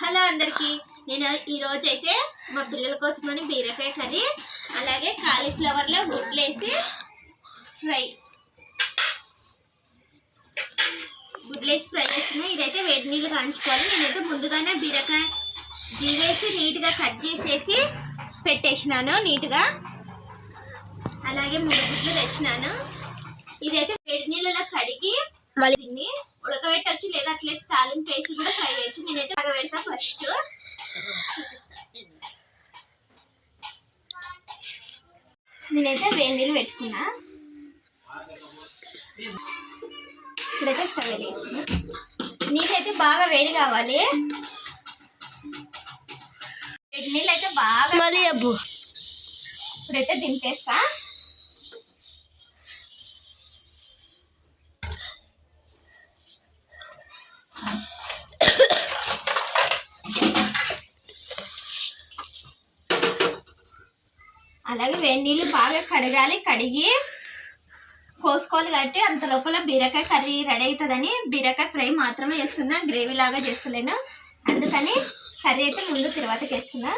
Hello అందరికి. నేను ఈరోజు అయితే మా పిల్లల కోసమని బీరకాయ కర్రీ అలాగే కాలీఫ్లవర్లో గుడ్లు వేసి ఫ్రై. గుడ్లు వేసి ఫ్రై చేస్తున్నా. ఇదైతే వేడి నీళ్ళు కాంచుకోవాలి నేనైతే ముందుగానే బీరకాయ జీవేసి నీట్గా కట్ చేసేసి పెట్టేసినాను నీట్గా. అలాగే మూడు గుడ్లు తెచ్చినాను. ఇదైతే వేడి నీళ్ళలో కడిగి మళ్ళీ దీన్ని ఉడకబెట్టచ్చు లేదా అట్లే తాలింపు వేసి కూడా ఫ్రై చేయొచ్చు. నేనైతే ఉడకబెడతా ఫస్ట్. నేనైతే వేడి నీళ్ళు పెట్టుకున్నా. ఇక్కడైతే స్టవ్ వేస్తున్నా నీళ్ళైతే బాగా వేడి కావాలి. వేడి నీళ్ళు అయితే బాగా మళ్ళీ అబ్బు. ఇప్పుడైతే దింపేస్తా. అలాగే వేడి నీళ్ళు బాగా కడగాలి. కడిగి కోసుకోవాలి కాబట్టి అంత లోపల బీరకాయ కర్రీ రెడీ అవుతుందని బీరకాయ ఫ్రై మాత్రమే చేస్తున్నా. గ్రేవీ లాగా చేస్తలేను. అందుకని కర్రీ అయితే ముందు తర్వాతకి వేస్తున్నా.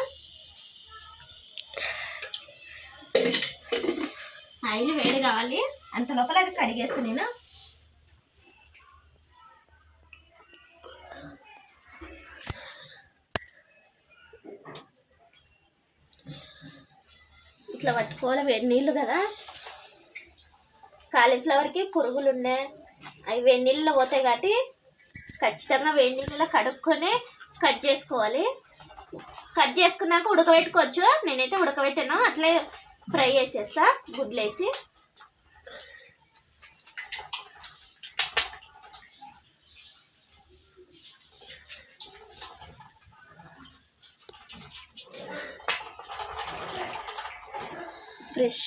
ఆయిల్ వేడి కావాలి. అంత లోపల అది కడిగేస్తాను నేను. ఇట్లా పట్టుకోవాలి. వేడి నీళ్ళు కదా? కాలీఫ్లవర్కి పురుగులు ఉన్నాయి. అవి వేడి నీళ్ళలో పోతాయి కాబట్టి ఖచ్చితంగా వేడి నీళ్ళలో కడుక్కొని కట్ చేసుకోవాలి. కట్ చేసుకున్నాక ఉడకబెట్టుకోవచ్చు. నేనైతే ఉడకబెట్టాను. అట్లే ఫ్రై చేసేస్తా. గుడ్లేసి.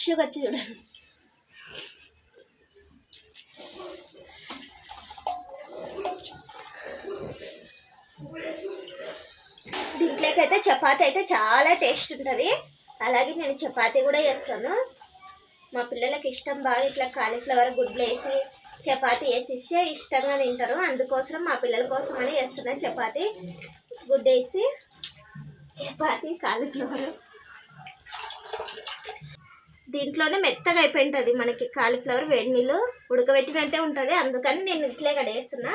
ఫ్రెష్గా వచ్చి చూడండి దీంట్లోకి అయితే చపాతి అయితే చాలా టేస్ట్ ఉంటుంది. అలాగే నేను చపాతీ కూడా చేస్తాను. మా పిల్లలకి ఇష్టం బాగా ఇట్లా కాలీఫ్లవర్ గుడ్లు వేసి చపాతీ వేసి ఇస్తే ఇష్టంగా తింటారు. అందుకోసం మా పిల్లల కోసం అని చేస్తున్నాను చపాతీ. గుడ్డు వేసి చపాతీ కాలీఫ్లవర్. దీంట్లోనే మెత్తగా అయిపోయి ఉంటుంది మనకి కాలీఫ్లవర్ వేడి నీళ్ళు ఉడకబెట్టినట్టే ఉంటుంది. అందుకని నేను ఇట్లే కడేస్తున్నా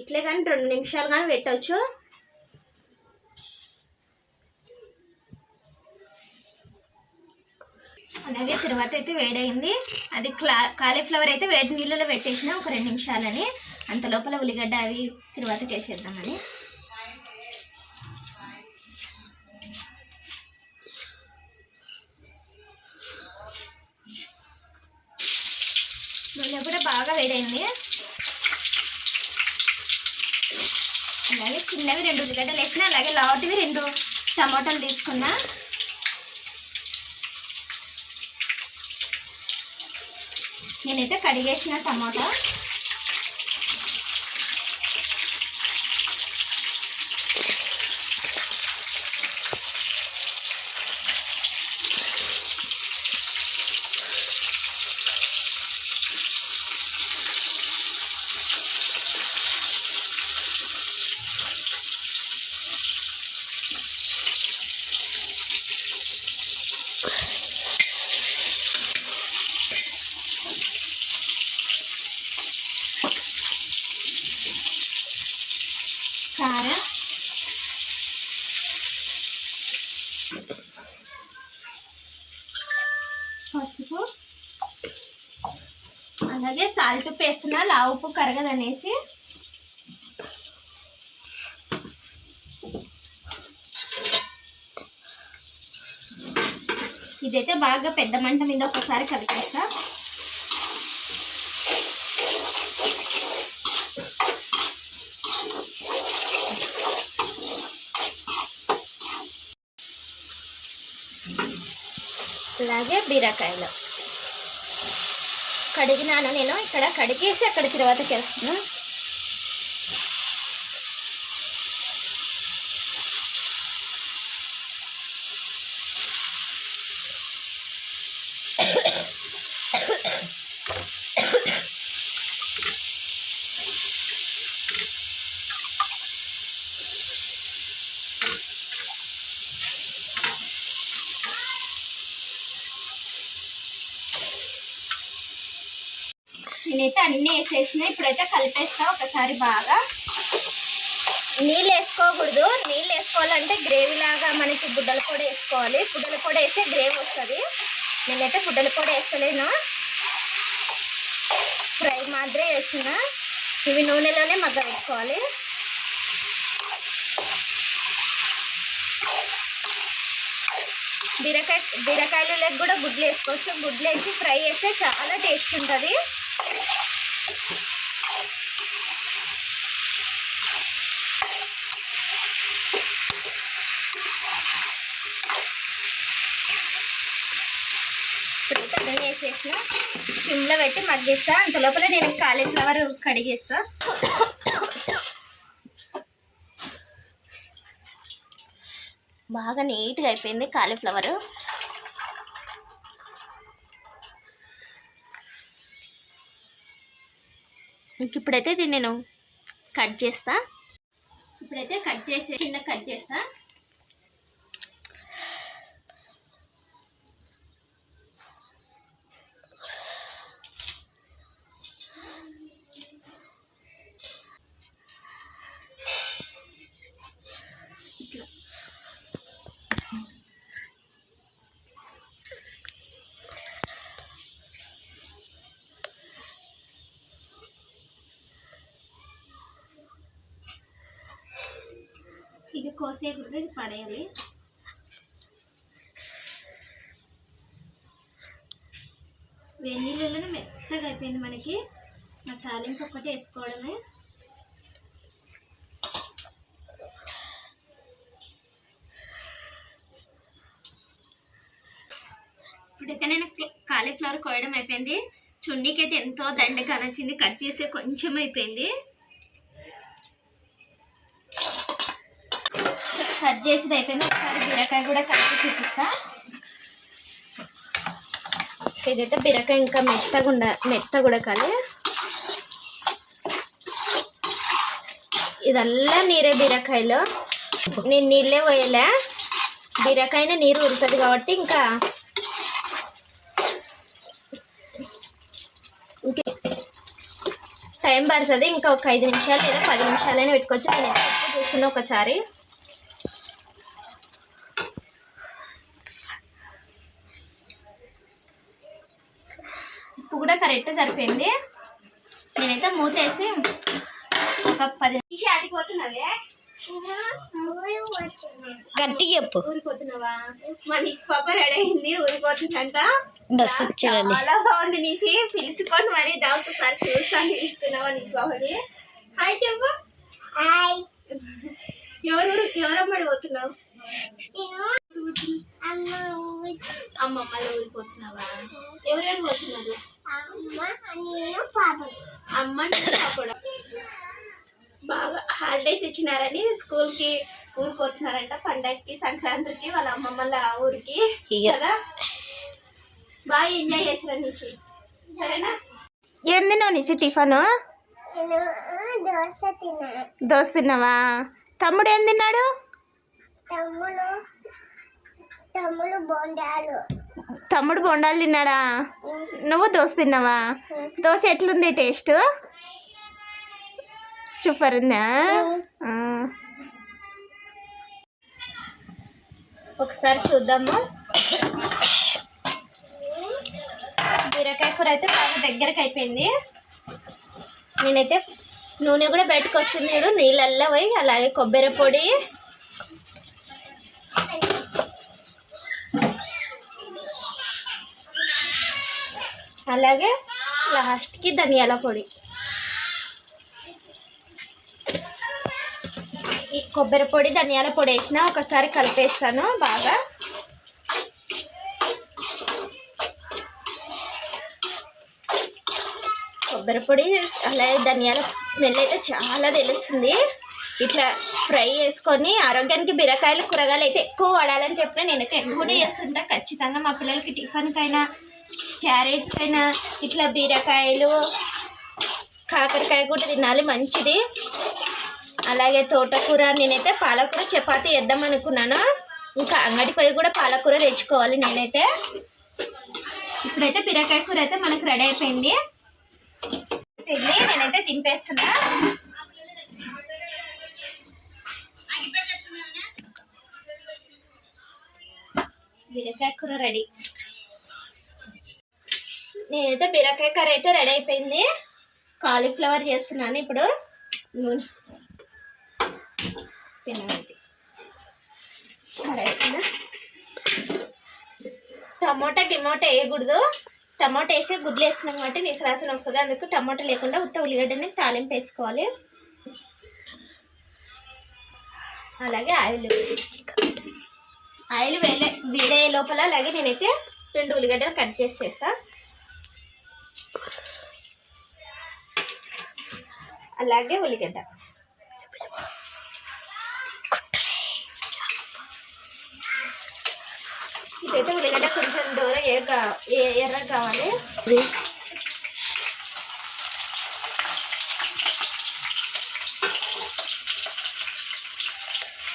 ఇట్లే కానీ రెండు నిమిషాలు కానీ పెట్టవచ్చు అలాగే తర్వాత అయితే వేడైంది అది క్లా కాలీఫ్లవర్ అయితే వేడి నీళ్ళలో పెట్టేసిన ఒక రెండు నిమిషాలని. అంత లోపల ఉల్లిగడ్డ అవి తర్వాత వేసేద్దామని. చిన్నవి రెండు ఉల్లిగడ్డలు వేసిన అలాగే లావుటివి రెండు టమాటాలు తీసుకున్నా. నేనైతే కడిగేసిన టమాటా కారం పసుపు అలాగే సాల్ట్ ఉప్పు వేస్తున్నా లా ఉప్పు కరగదనేసి. ఇదైతే బాగా పెద్ద మంట మీద ఒకసారి కలిపేస్తా. అలాగే బీరకాయలు. కడిగినాను నేను. ఇక్కడ కడిగేసి అక్కడ తర్వాతకి వేస్తున్నా నేనైతే అన్నీ వేసేసిన. ఇప్పుడైతే కలిపేస్తా ఒకసారి బాగా. నీళ్ళు వేసుకోకూడదు. నీళ్ళు వేసుకోవాలంటే గ్రేవీ లాగా మనకి గుడ్డల పొడి వేసుకోవాలి. గుడ్డల పొడి వేస్తే గ్రేవీ వస్తుంది. నేనైతే గుడ్డల పొడి వేస్తలేను. ఫ్రై మాదిరే వేసిన. ఇవి నూనెలోనే మగ్గ పెట్టుకోవాలి బీరకాయ బీరకాయలు లేక కూడా గుడ్లు వేసుకోవచ్చు. గుడ్లు వేసి ఫ్రై చేస్తే చాలా టేస్ట్ ఉంటుంది. ఇప్పుడైతే వేసేసిన సిమ్లో పెట్టి మగ్గిస్తా. అంత లోపల నేను కాలీఫ్లవర్ కడిగేస్తా. బాగా నీట్గా అయిపోయింది కాలీఫ్లవర్. ఇంక ఇప్పుడైతే దీన్ని నేను కట్ చేస్తా. ఇప్పుడైతే కట్ చేసి చిన్న కట్ చేస్తా. కోసేయకూడదు ఇది పడేయాలి. వేడి నీళ్ళలోనే మెత్తగా అయిపోయింది మనకి. మా తాలింపు ఒక్కటి వేసుకోవడమే. ఇప్పుడైతే నేను కాలీఫ్లవర్ కోయడం అయిపోయింది. చున్నీకి అయితే ఎంతో దండగా నచ్చింది కట్ చేసే కొంచెం అయిపోయింది. కట్ చేసేది అయిపోయింది. ఒకసారి బీరకాయ కూడా కలిపి చూపిస్తా. ఇదైతే బీరకాయ ఇంకా మెత్తగా ఉండ కూడా ఉడకాలి. ఇదల్లా నీరే బీరకాయలో. నేను నీళ్ళే పోయలే. బీరకాయనే నీరు ఉడుతుంది కాబట్టి ఇంకా టైం పడుతుంది. ఇంకా ఒక ఐదు నిమిషాలు లేదా పది నిమిషాలైనా పెట్టుకోవచ్చు. నేను ఎక్కువ చూస్తున్నా ఒకసారి ఉప్పు కూడా కరెక్ట్ సరిపోయింది. నేనైతే మూత వేసి ఒక పది ఆటికి పోతున్నావే? గట్టి చెప్పు. ఊరిపోతున్నావా మా నిసి పాప రెడీ అయింది ఊరిపోతుందంట చాలా బాగుంది నిసి. పిలుచుకొని మరి దాకుసారి చూస్తాను పిలుచుకున్నావా నిసి పాపని? హాయ్ చెప్పు. హాయ్ ఎవరు ఎవరమ్మడి పోతున్నావు? అమ్మమ్మలో ఊరిపోతున్నావా ఎవరెవరు పోతున్నారు? అమ్మ పాపడ బాగా హాలిడేస్ ఇచ్చినారని స్కూల్కి ఊరిపోతున్నారంట పండగకి సంక్రాంతికి వాళ్ళ అమ్మమ్మల ఊరికి. కదా? బాగా ఎంజాయ్ చేసిరా నిషి. సరేనా? ఏం తిన్నావు నిసి టిఫను? దోశ తిన్నావా? తమ్ముడు ఏం తిన్నాడు? తమ్ముడు తమ్ముడు బొండాలు. తమ్ముడు బొండాలు తిన్నాడా? నువ్వు దోశ తిన్నావా? దోశ ఎట్లుంది టేస్ట్? సూపర్ ఉందా. ఒకసారి చూద్దాము. బీరకాయ కూర అయితే బాగా దగ్గరకు అయిపోయింది. నేనైతే నూనె కూడా బయటకు వస్తుంది చూడు నీళ్ళల్లో పోయి అలాగే కొబ్బరి పొడి అలాగే లాస్ట్కి ధనియాల పొడి. ఈ కొబ్బరి పొడి ధనియాల పొడి వేసిన ఒకసారి కలిపేస్తాను బాగా. కొబ్బరి పొడి అలాగే ధనియాల స్మెల్ అయితే చాలా తెలుస్తుంది. ఇట్లా ఫ్రై చేసుకొని ఆరోగ్యానికి బీరకాయలు కూరగాయలు అయితే ఎక్కువ వాడాలని చెప్పిన నేనైతే ఎక్కువనే చేస్తుంటా. ఖచ్చితంగా మా పిల్లలకి టిఫిన్కైనా క్యారెట్కైనా ఇట్లా బీరకాయలు కాకరకాయ కూడా తినాలి మంచిది. అలాగే తోటకూర నేనైతే పాలకూర చపాతీ వేద్దాం అనుకున్నాను. ఇంకా అంగడికి పోయి కూడా పాలకూర తెచ్చుకోవాలి నేనైతే. ఇప్పుడైతే బీరకాయ కూర అయితే మనకు రెడీ అయిపోయింది. అయిపోయింది నేనైతే తింపేస్తున్నా. బీరకాయ కూర రెడీ. నేనైతే బీరకాయ కర్రీ అయితే రెడీ అయిపోయింది. కాలీఫ్లవర్ చేస్తున్నాను ఇప్పుడు. నూనె. తినది టమోటా గిమోటా వేయకూడదు. టమోటా వేసి గుడ్లు వేస్తున్నాం కాబట్టి నిసరాసన వస్తుంది. అందుకు టమోటా లేకుండా ఉత్త ఉల్లిగడ్డని తాలింపు వేసుకోవాలి. అలాగే ఆయిల్. ఆయిల్ వేలే వేడే లోపల అలాగే నేనైతే రెండు ఉల్లిగడ్డలు కట్ చేసేసా. అలాగే ఉల్లిగడ్డ. ఇదైతే ఉల్లిగడ్డ కొంచెం దూరం ఎర్ర ఎర్ర కావాలి.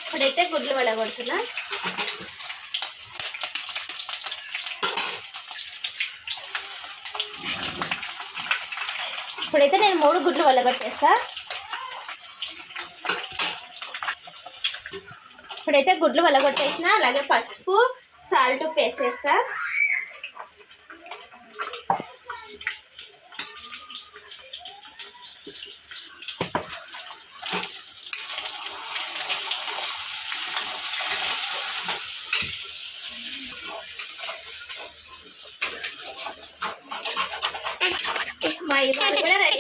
ఇప్పుడైతే గుడ్లు వడగొడుతున్నా. ఇప్పుడైతే నేను మూడు గుడ్లు వడగొట్టేస్తా ఇప్పుడైతే గుడ్లు వలగొట్టేసిన అలాగే పసుపు సాల్ట్ వేసేస్తా. మా ఇవాళ కూడా రెడీ.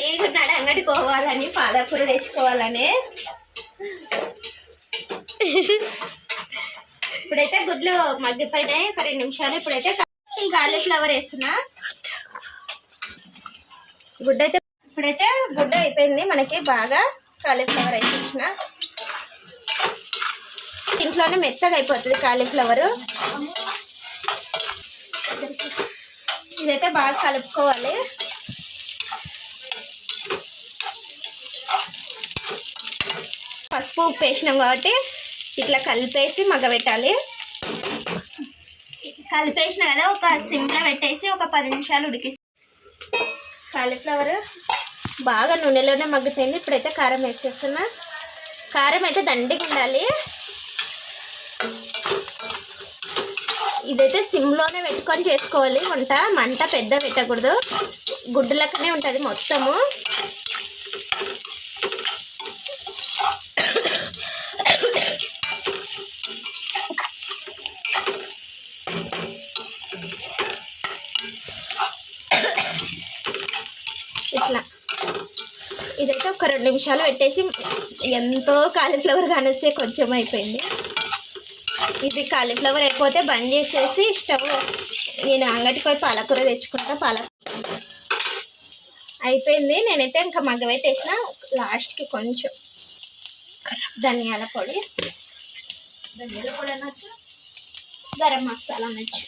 ఉన్నాడు పాలకూర తెచ్చుకోవాలని. ఇప్పుడైతే గుడ్లు మగ్గిపోయినాయి ఒక రెండు నిమిషాలు. ఇప్పుడైతే కాలీఫ్లవర్ వేస్తున్నా. గుడ్డ అయితే ఇప్పుడైతే గుడ్డ అయిపోయింది. మనకి బాగా కాలీఫ్లవర్ అయితే ఇచ్చిన. ఇంట్లోనే మెత్తగా అయిపోతుంది కాలీఫ్లవర్. ఇదైతే బాగా కలుపుకోవాలి. పసుపు ఉప్పు వేసినాం కాబట్టి ఇట్లా కలిపేసి మగ్గబెట్టాలి. కలిపేసిన కదా ఒక సిమ్లో పెట్టేసి ఒక పది నిమిషాలు ఉడికిస్తాం కాలీఫ్లవర్ బాగా నూనెలోనే మగ్గుతుంది ఇప్పుడైతే కారం వేసేస్తున్నా. కారం అయితే దండిగా ఉండాలి. ఇదైతే సిమ్లోనే పెట్టుకొని చేసుకోవాలి. వంట మంట పెద్ద పెట్టకూడదు. గుడ్డులకనే ఉంటుంది మొత్తము ఇట్లా ఇదైతే ఒక రెండు నిమిషాలు పెట్టేసి ఎంతో కాలీఫ్లవర్ కానేస్తే కొంచెం అయిపోయింది. ఇది కాలీఫ్లవర్ అయిపోతే బంద్ చేసేసి స్టవ్ నేను అంగటికి పోయి పాలకూర తెచ్చుకుంటా పాలకూర. అయిపోయింది. నేనైతే ఇంకా మగ్గబెట్టేసిన లాస్ట్కి కొంచెం ధనియాల పొడి ధనియాల పొడి అనొచ్చు గరం మసాలా అనొచ్చు.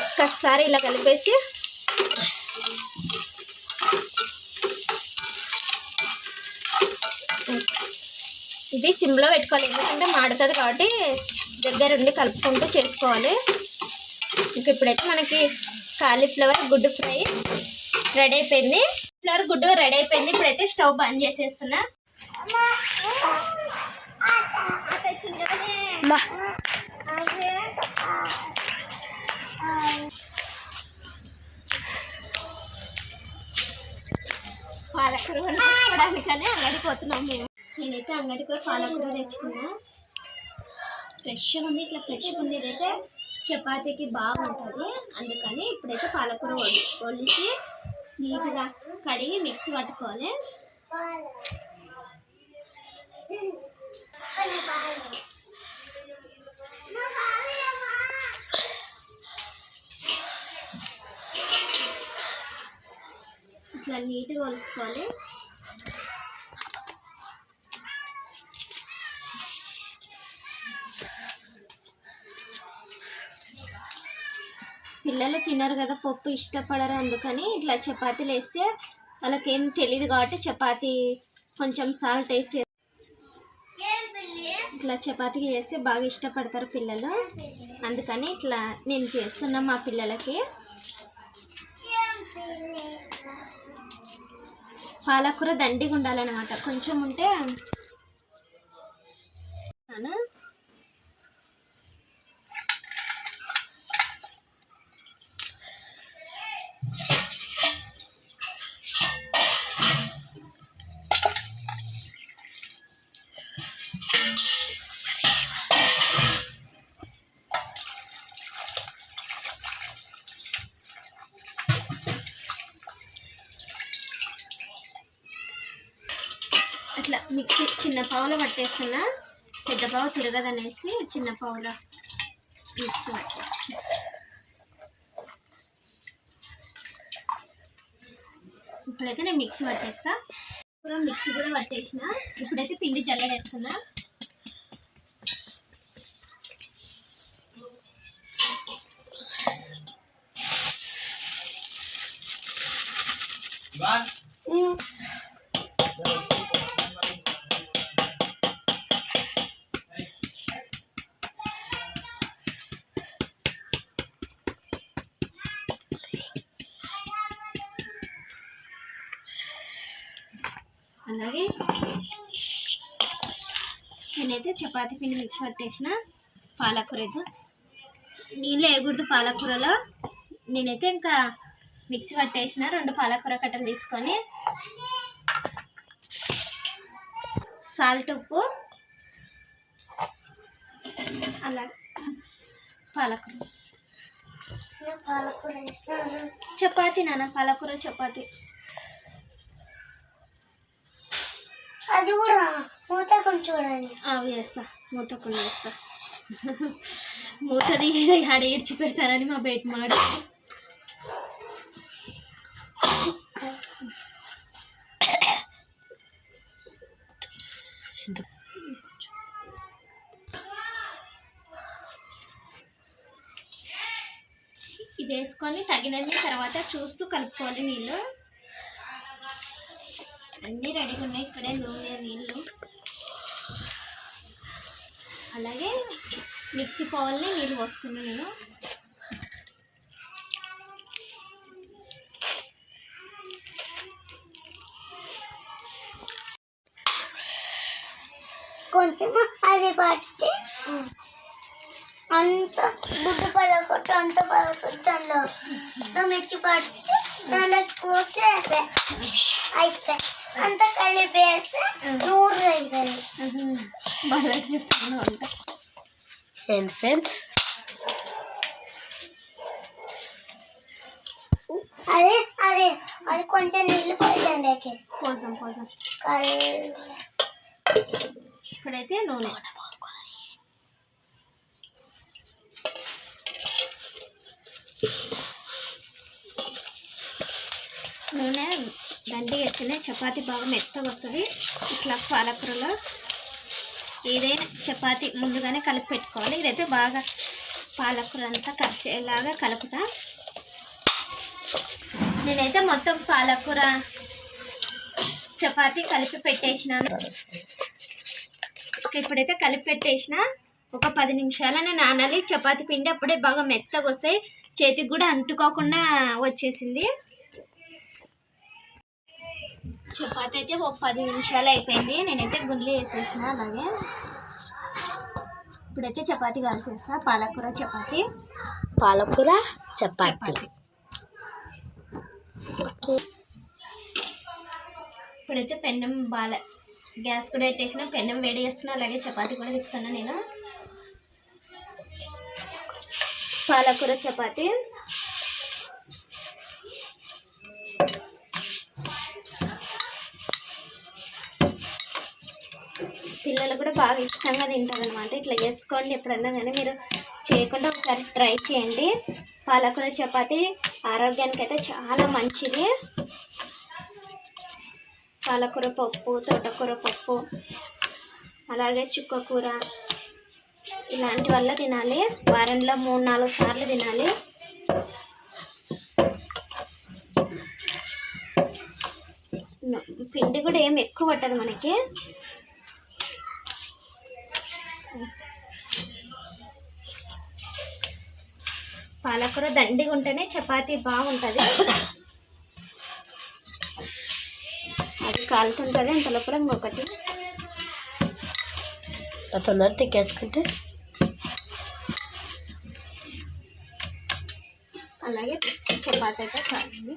ఒక్కసారి ఇలా కలిపేసి ఇది సిమ్లో పెట్టుకోవాలి. ఎందుకంటే మాడుతుంది కాబట్టి దగ్గరుండి కలుపుకుంటూ చేసుకోవాలి. ఇంక ఇప్పుడైతే మనకి కాలీఫ్లవర్ గుడ్డు ఫ్రై రెడీ అయిపోయింది. ఫ్లవర్ గుడ్డు రెడీ అయిపోయింది. ఇప్పుడైతే స్టవ్ బంద్ చేసేస్తున్నా. పాలకూర వండుకోవడానికనే అంగడికి పోతున్నాం మేము నేనైతే అంగడికి పోయి పాలకూర తెచ్చుకున్నా. ఫ్రెష్గా ఉంది ఇట్లా ఫ్రెష్గా ఉండేది అయితే చపాతీకి బాగుంటుంది. అందుకని ఇప్పుడైతే పాలకూర వండి వండిసి నీట్గా కడిగి మిక్సీ పట్టుకోవాలి. ఇట్లా నీట్గా వలుసుకోవాలి. పిల్లలు తినరు కదా పప్పు ఇష్టపడరు అందుకని ఇట్లా చపాతీలు వేస్తే వాళ్ళకేం తెలియదు కాబట్టి చపాతీ కొంచెం సాల్ట్ వేసి ఇట్లా చపాతీ చేస్తే బాగా ఇష్టపడతారు పిల్లలు. అందుకని ఇట్లా నేను చేస్తున్నా మా పిల్లలకి. పాలకూర దండిగా ఉండాలన్నమాట. కొంచెం ఉంటే అట్లా మిక్సీ చిన్న పావులో పట్టేస్తున్నా పెద్ద పావు తిరగదనేసి చిన్న పావులో మిక్సీ పట్టేస్తున్నా. ఇప్పుడైతే నేను మిక్సీ పట్టేస్తా. మిక్సీ కూడా పట్టేసిన. ఇప్పుడైతే పిండి జల్లడేస్తున్నా. అలాగే నేనైతే చపాతీ పిండి మిక్స్ పట్టేసిన పాలకూర అయితే నీళ్ళు వేయకూడదు పాలకూరలో. నేనైతే ఇంకా మిక్సీ పట్టేసిన రెండు పాలకూర కట్టలు తీసుకొని. సాల్ట్ ఉప్పు. అలా పాలకూర. చపాతీ నాన్న పాలకూర చపాతీ. అది కూడా మూత కొంచెం చూడండి అవి వేస్తా. మూత కొన్ని వేస్తా. మూత తీయడం ఆడ ఏడ్చి పెడతానని మా బయట మాడు. ఇది వేసుకొని తగినన్ని తర్వాత చూస్తూ కలుపుకోవాలి నీళ్ళు. అన్నీ రెడీగా ఉన్నాయి. ఇక్కడే నూనె నీళ్ళు. అలాగే మిక్సీ పౌల్ని నీళ్ళు పోసుకున్నాను నేను. కొంచెం అది పట్టి అంత గుడ్డు పలకొట్టు అంత పలకొట్టు దానిలో అంత మిర్చి పట్టి కోసి అయిపోయి అయిపోయి అంత కలిపేసి నూరు అయిపోయింది బాగా చెప్తాను అంట ఫ్రెండ్స్ అదే అదే అది కొంచెం నీళ్ళు పోయిందండి పోసాం పోసాం ఇప్పుడైతే నూనె నూనె దండి వేస్తేనే చపాతి బాగా మెత్తగా వస్తుంది. ఇట్లా పాలకూరలో ఏదైనా చపాతి ముందుగానే కలిపి పెట్టుకోవాలి. ఇదైతే బాగా పాలకూర అంతా కలిసేలాగా కలుపుతా. నేనైతే మొత్తం పాలకూర చపాతి కలిపి పెట్టేసినాను. ఇప్పుడైతే కలిపి పెట్టేసిన. ఒక పది నిమిషాలనే నానాలి. చపాతి పిండి అప్పుడే బాగా మెత్తగా వస్తాయి. చేతికి కూడా అంటుకోకుండా వచ్చేసింది. చపాతి అయితే ఒక పది నిమిషాలు అయిపోయింది. నేనైతే గుండ్లు వేసేసిన అలాగే ఇప్పుడైతే చపాతి కాల్చేస్తా. పాలకూర చపాతి. పాలకూర చపాతి. ఇప్పుడైతే పెన్నం బాల గ్యాస్ కూడా పెట్టేసిన పెన్నం వేడి చేస్తున్నా అలాగే చపాతి కూడా తిప్పుతున్నా నేను. పాలకూర చపాతి. పిల్లలు కూడా బాగా ఇష్టంగా తింటారు అనమాట ఇట్లా చేసుకోండి ఎప్పుడన్నా కానీ మీరు చేయకుండా ఒకసారి ట్రై చేయండి. పాలకూర చపాతి ఆరోగ్యానికి అయితే చాలా మంచిది. పాలకూర పప్పు తోటకూర పప్పు అలాగే చుక్కకూర ఇలాంటి వల్ల తినాలి. వారంలో మూడు నాలుగు సార్లు తినాలి. పిండి కూడా ఏం ఎక్కువ పట్టదు మనకి. పాలకూర దండిగా ఉంటేనే చపాతీ బాగుంటుంది. కాలుతుంటుంది అంత లోపల ఇంకొకటి. తొందర తిక్కేసుకుంటే. అలాగే చపాతీ అయితే కాలింది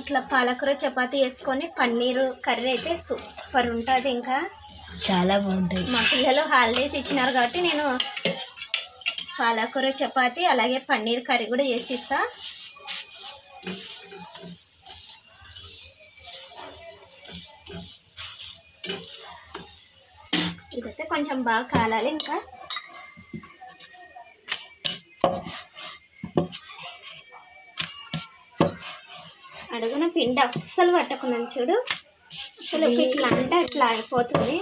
ఇట్లా పాలకూర చపాతీ వేసుకొని పన్నీరు కర్రీ అయితే సూపర్ ఉంటుంది ఇంకా. చాలా బాగుంటుంది మా పిల్లలు హాలిడేస్ ఇచ్చినారు కాబట్టి నేను పాలకూర చపాతి అలాగే పన్నీర్ కర్రీ కూడా చేసి ఇస్తా ఇదైతే కొంచెం బాగా కాలాలి ఇంకా. అడుగున పిండి అస్సలు పట్టకున్నాను చూడు. అసలు ఇట్లా అంటే ఇట్లా అయిపోతుంది.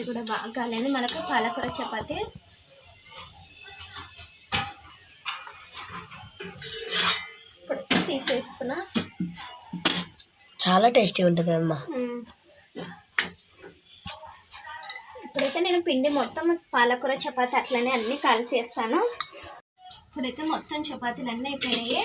చపాతీ కూడా బాగా కాలేదు మనకు పాలకూర చపాతీ. ఇప్పుడు తీసేస్తున్నా. చాలా టేస్టీ ఉంటుంది అమ్మా. మ్మ్. ఇప్పుడైతే నేను పిండి మొత్తం పాలకూర చపాతీ అట్లనే అన్నీ కలిసి వేస్తాను ఇప్పుడైతే మొత్తం చపాతీలు అన్నీ అయిపోయినాయి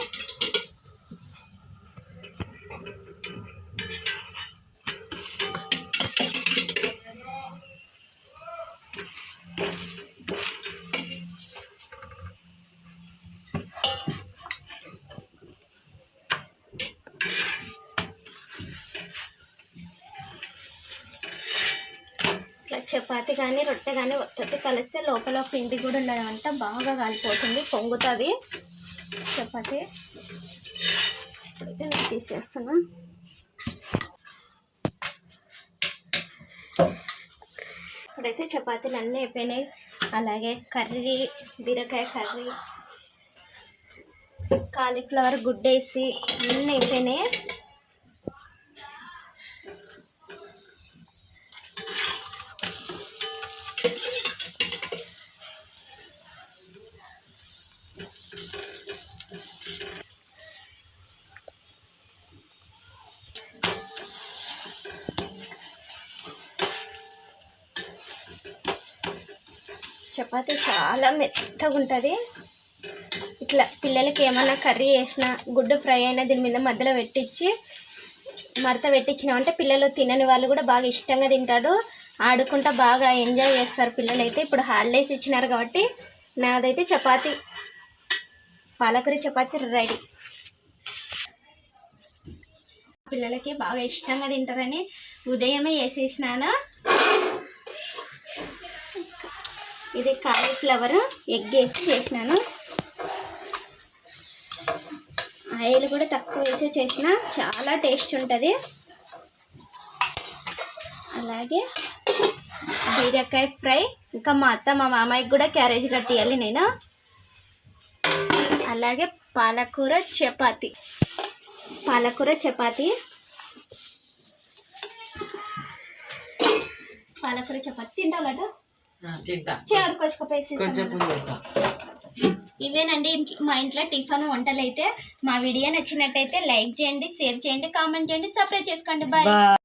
ఇట్లా చపాతి కానీ రొట్టె కానీ ఒత్తి కలిస్తే లోపల పిండి కూడా ఉండదంట బాగా కాలిపోతుంది. పొంగుతుంది. చపాతి. అయితే నేను తీసేస్తున్నా. ఇప్పుడైతే చపాతీలు అన్నీ అయిపోయినాయి. అలాగే కర్రీ బీరకాయ కర్రీ కాలీఫ్లవర్ గుడ్డేసి అన్నీ అయిపోయినాయి. చపాతి చాలా మెత్తగా ఉంటుంది ఇట్లా పిల్లలకి ఏమైనా కర్రీ చేసినా గుడ్డు ఫ్రై అయినా దీని మీద మధ్యలో పెట్టించి మడత పెట్టించినామంటే పిల్లలు తినని వాళ్ళు కూడా బాగా ఇష్టంగా తింటారు. ఆడుకుంటా బాగా ఎంజాయ్ చేస్తారు పిల్లలైతే. ఇప్పుడు హాలిడేస్ ఇచ్చినారు కాబట్టి నాదైతే చపాతి పాలకూర చపాతి రెడీ. పిల్లలకి బాగా ఇష్టంగా తింటారని ఉదయమే వేసేసినాను ఇది కాలీఫ్లవర్ ఎగ్ వేసి చేసినాను. ఆయిల్ కూడా తక్కువ వేసి చేసిన చాలా టేస్ట్ ఉంటుంది. అలాగే బీరకాయ ఫ్రై. ఇంకా మా అత్త మా మామయ్యకి కూడా క్యారేజ్ కట్టియాలి నేను. అలాగే పాలకూర చపాతి. పాలకూర చపాతి. పాలకూర చపాతి తింటావు తింటా. కొంచెం ఇవేనండి మా ఇంట్లో టిఫిన్ వంటలు అయితే మా వీడియో నచ్చినట్టయితే లైక్ చేయండి షేర్ చేయండి కామెంట్ చేయండి సబ్స్క్రైబ్ చేసుకోండి. బాయ్.